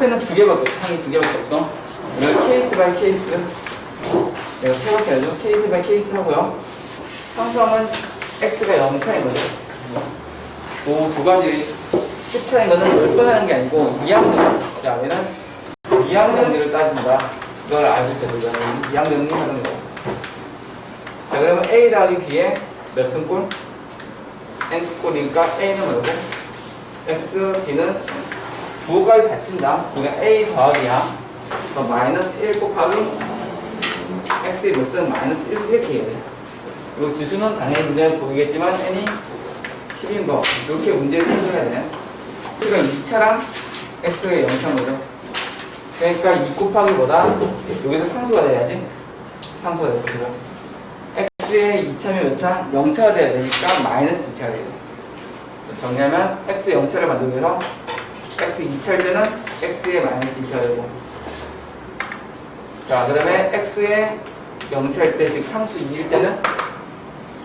앞에는 두 개밖에 없어. 항이 두 개밖에 없어. 이걸 케이스 바이 케이스. 내가 생각해야죠. 케이스 바이 케이스 하고요. 상수함은 x가 0차인 거죠. 그두 가지 10차인 거는 10번 하는 게 아니고 2학년. 자, 얘는 2학년들을 따진다. 이걸 알고 있어야 되잖아요. 2학년이 하는 거. 자, 그러면 A 더하기 B에 몇 승골? N꼴이니까 A는 뭐고? X, B는 부호까지 닫힌다. 그러니까 A 더하기야. 그럼 마이너스 1 곱하기 X의 몇 승? 마이너스 1 이렇게 해야 돼. 그리고 지수는 당연히 눈에 보이겠지만 N이 10인 거. 이렇게 문제를 해줘야 돼. 그러니까 2차랑 X의 0차인 거죠. 그러니까 2 곱하기보다 여기서 상수가 돼야지. 상수가 돼야 되고. x의 2차면 몇 차? 0차가 돼야 되니까 마이너스 2차가 돼요. 정리하면 x 0차를 만들기 위해서 x 2차일 때는 x의 마이너스 2차가 되고 자, 그 다음에 x의 0차일 때, 즉 상수 2일 때는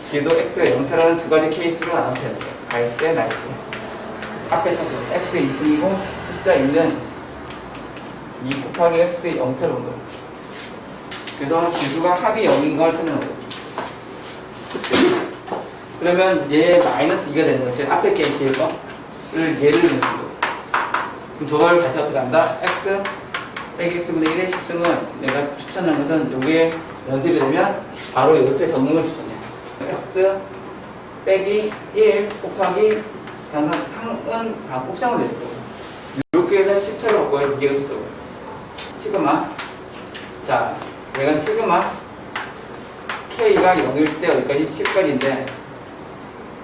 뒤도 x가 0차라는 두 가지 케이스로 나누면 되는 거예요. 갈 때, 날 때. 앞에 차수 x의 2분이고 숫자 있는 2 곱하기 x의 0차로 온다. 그래서 지수가 합이 0인 걸 찾는 거예요. 그러면 얘 마이너스 2가 되는 거지. 앞에 게 뒤에 거를 얘를 넣는 거예요. 그럼 저걸 다시 어떻게 한다? x 빼기 x분의 1의 10승을 내가 추천하는 것은 여기에 연습이 되면 바로 옆에 적는 걸 추천해. x 빼기 1 곱하기 항상 항은 다 곱상으로 되는 거고. 이렇게 해서 10차로 바꿔야 이해가 쉽더라고요. 시그마. 자, 얘가 시그마 K가 0일 때 여기까지 10까지인데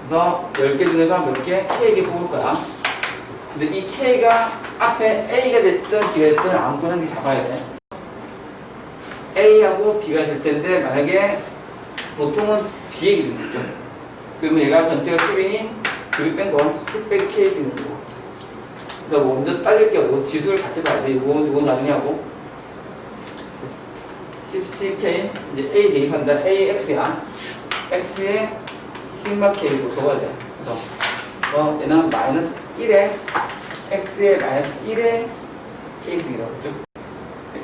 그래서 10개 중에서 몇 개? K에게 뽑을 거야 근데 이 K가 앞에 A가 됐든 B가 됐든 아무거나 한 개 잡아야 돼. A하고 B가 될 텐데 만약에 보통은 B의 기준이죠. 그러면 얘가 전체가 10이니 둘이 뺀 건 10 빼기 K 되는 거고. 그래서 먼저 따질 게 없고 지수를 같이 봐야 돼. 이건, 이건 나중에 하고. 10ck 이제 a 대입한다. Ax야. X에 sigma k로 적어야 돼. 그래서 어, 얘는 마이너스 1에 x에 마이너스 1에 k승이라고 그죠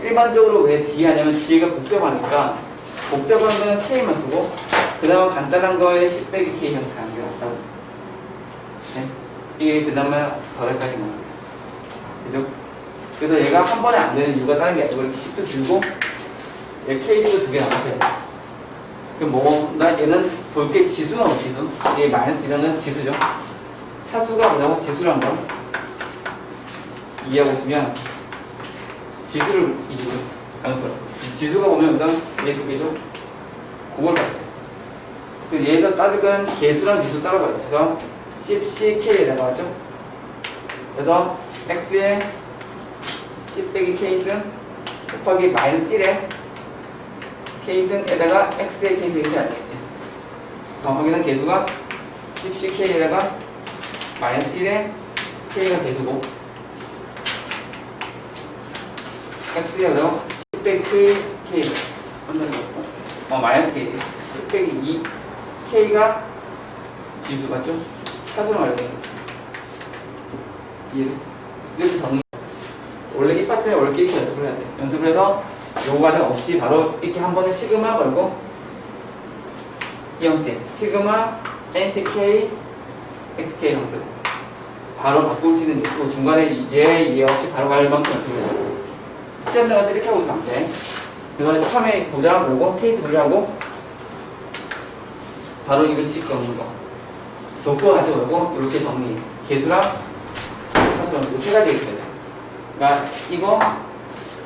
일반적으로 왜 d 하냐면 d가 복잡하니까 거는 k만 쓰고 그 다음 간단한 거에 10 빼기 k 형태하는 게 낫다고 네? 이게 그 다음에 덜까지 나와요 그죠? 그래서 얘가 한 번에 안 되는 이유가 다른 게 아니고 이렇게 10도 줄고 얘 K도 두 개 남았어요. 그럼 뭐, 나 얘는 볼게 지수는 뭐 지수? 얘 마이너스 이런는 지수죠. 차수가 뭐냐고 지수란 걸 이해하고 있으면 지수를 이기고 가는 거야. 지수가 보면 일단 얘 두 개죠. 그걸 봐야 돼. 그 얘에서 따질 건 개수랑 지수 따라가야 돼. 그래서 10, CK에 나가죠. 그래서 X에 10 빼기 K승 곱하기 마이너스 1에 K승에다가 X의 K승이 안 되겠지. 더 확인한 개수가 10CK에다가 마이너스 1에 K가 개수고 X에다가 10 빼기 K, K. 어, 마이너스 K 10 빼기 2 K가 지수 맞죠? 차수로 말하는 거지. 이렇게 정리 원래 이 파트에 이렇게 연습을 해야 돼. 연습을 해서 요거 과정 없이 바로 이렇게 한 번에 시그마 걸고 이 형태 시그마 NCK XK 형태 바로 바꿀 수 있는 그 중간에 얘, 얘 없이 바로 갈 만큼 연습을 해요. 시험 나가서 이렇게 하고 있으면 안 돼. 그래서 처음에 보자 보고 케이스 분류하고 바로 이거 씩 적는 거. 적고 다시 걸고 이렇게 정리. 개수랑 차수랑 이세 가지 있어요. 그러니까 이거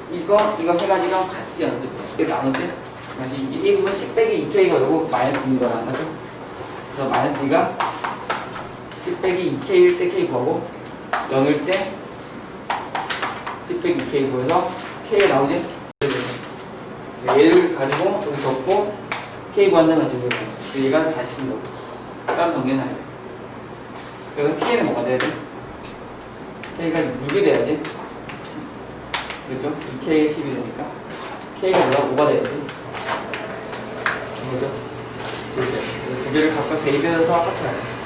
이거, 이거 세 가지랑 같이 연습. 이렇게 나누지? 다시 이 부분 10 빼기 2K가 그리고 마이너스 2가 나죠? 그래서 마이너스 2가 10 빼기 2K일 때 K 구하고 0일 때 10 빼기 2K 구해서 K가 나오지? 얘를 가지고 여기 적고 K 구한다면 가지고 얘가 다시 쓴다고. 따로 정리해놔야 돼. 그래서 K는 뭐가 돼야 돼? K가 6이 돼야지. 그죠? 2K 10이 되니까 K가 뭐야? 5가 돼야지 그죠? 두 개를 각각 대입해서 합쳐야 돼